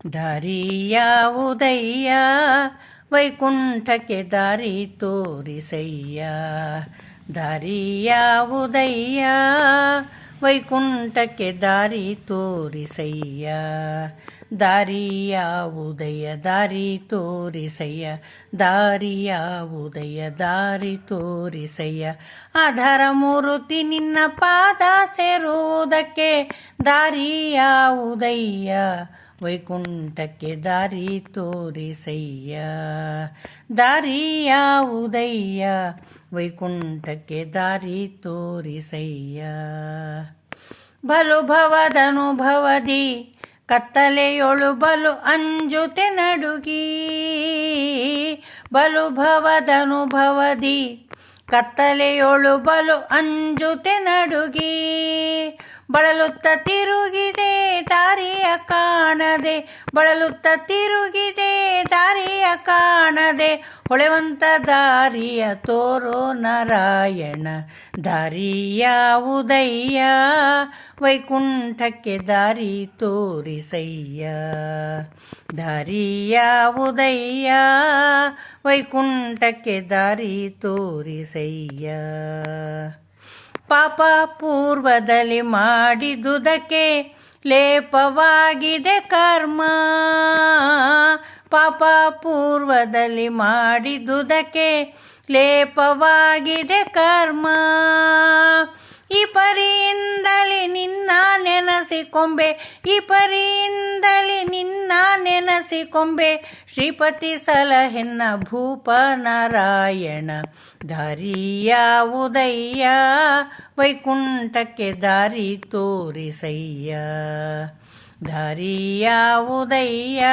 ದಾರಿಯಾವುದಯ್ಯ ವೈಕುಂಠಕ್ಕೆ ದಾರಿ ತೋರಿಸಯ್ಯ ದಾರಿಯಾವುದಯ್ಯ ವೈಕುಂಠಕ್ಕೆ ದಾರಿ ತೋರಿಸಯ್ಯ ದಾರಿಯಾವುದಯ್ಯ ದಾರಿ ತೋರಿಸಯ್ಯ ದಾರಿಯಾವುದಯ್ಯ ದಾರಿ ತೋರಿಸಯ್ಯ ಆಧಾರ ಮೂರುತಿ ನಿನ್ನ ಪಾದ ಸೇರುವುದಕ್ಕೆ ದಾರಿಯಾವುದಯ್ಯ ವೈಕುಂಠಕ್ಕೆ ದಾರಿ ತೋರಿಸಯ್ಯ. ದಾರಿಯಾವುದಯ್ಯ ವೈಕುಂಠಕ್ಕೆ ದಾರಿ ತೋರಿಸಯ್ಯ. ಬಲು ಭವದನುಭವದಿ ಕತ್ತಲೆಯೊಳು ಬಲು ಅಂಜುತೆ ನಡುಗಿ. ಬಲು ಭವದನುಭವದಿ ಕತ್ತಲೆಯೊಳು ಬಲು ಅಂಜುತೆ ನಡುಗಿ. ಬಳಲುತ್ತ ತಿರುಗಿದೆ, ದಾರಿಯ ಕಾಣದೆ. ಬಳಲುತ್ತ ತಿರುಗಿದೆ, ದಾರಿಯ ಕಾಣದೆ. ಹೊಳೆವಂತ ದಾರಿಯ ತೋರೋ ನಾರಾಯಣ. ದಾರಿಯಾವುದಯ್ಯ ವೈಕುಂಠಕ್ಕೆ ದಾರಿ ತೋರಿಸಯ್ಯ. ದಾರಿಯಾವುದಯ್ಯ ವೈಕುಂಠಕ್ಕೆ ದಾರಿ ತೋರಿಸಯ್ಯ. ಪಾಪ ಪೂರ್ವದಲ್ಲಿ ಮಾಡಿದುದಕ್ಕೆ ಲೇಪವಾಗಿದೆ ಕರ್ಮ. ಪಾಪ ಪೂರ್ವದಲ್ಲಿ ಮಾಡಿದುದಕ್ಕೆ ಲೇಪವಾಗಿದೆ ಕರ್ಮ. ಈ ಪರಿಯಿಂದಲೇ ನಿನ್ನ ನೆನೆಸಿಕೊಂಬೆ. ಈ ಪರಿಯಿಂದಲೇ ನಿನ್ನ ನೆನೆಸಿಕೊಂಬೆ. ಶ್ರೀಪತಿ ಸಲಹೆನ್ನ ಭೂಪ ನಾರಾಯಣ ಉದಯ್ಯ ವೈಕುಂಠಕ್ಕೆ ದಾರಿ ತೋರಿಸಯ್ಯ. ದಾರಿಯಾವುದಯ್ಯ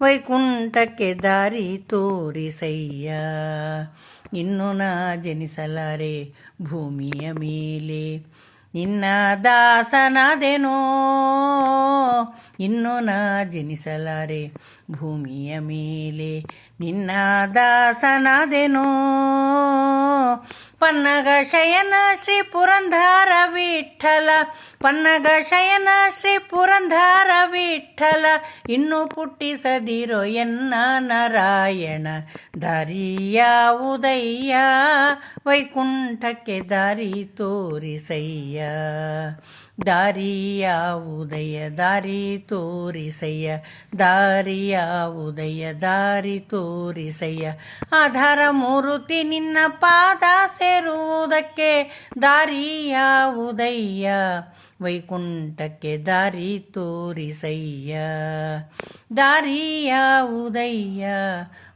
ವೈಕುಂಠಕ್ಕೆ ದಾರಿ ತೋರಿಸಯ್ಯ. ಇನ್ನು ನಾ ಜನಿಸಲಾರೆ ಭೂಮಿಯ ಮೇಲೆ. ನಿನ್ನ ದಾಸನಾದೆನೋ? ಇನ್ನು ನಾ ಜನಿಸಲಾರೆ ಭೂಮಿಯ ಮೇಲೆ ನಿನ್ನ ದಾಸನಾದೆನೋ? ಪನ್ನಗ ಶಯನ ಶ್ರೀ ಪುರಂಧಾರ ವಿಠಲ ಪನ್ನಗ ಶಯನ ಶ್ರೀ ಪುರಂಧಾರ ವಿಠಲ ಇನ್ನು ಪುಟ್ಟಿಸದಿರೋ ಎನ್ನ ನಾರಾಯಣ ದಾರಿಯಾವುದಯ್ಯ ವೈಕುಂಠಕ್ಕೆ ದಾರಿ ತೋರಿಸಯ್ಯ ದಾರಿಯಾವುದಯ್ಯ ದಾರಿ ತೋರಿಸಯ್ಯ ದಾರಿಯಾವುದಯ್ಯ ದಾರಿ ತೋರಿಸಯ್ಯ ಆಧಾರ ಮೂರುತಿ ನಿನ್ನ ಪಾದ ಸೇರುವುದಕ್ಕೆ ದಾರಿಯಾವುದಯ್ಯ ವೈಕುಂಠಕ್ಕೆ ದಾರಿ ತೋರಿಸಯ್ಯ. ದಾರಿಯಾವುದಯ್ಯ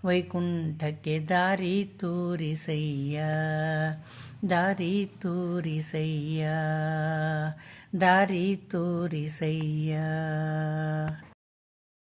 ವೈಕುಂಠಕ್ಕೆ ದಾರಿ ತೋರಿಸಯ್ಯ. ದಾರಿ ತೋರಿಸಯ್ಯ. ದಾರಿ ತೋರಿಸಯ್ಯ.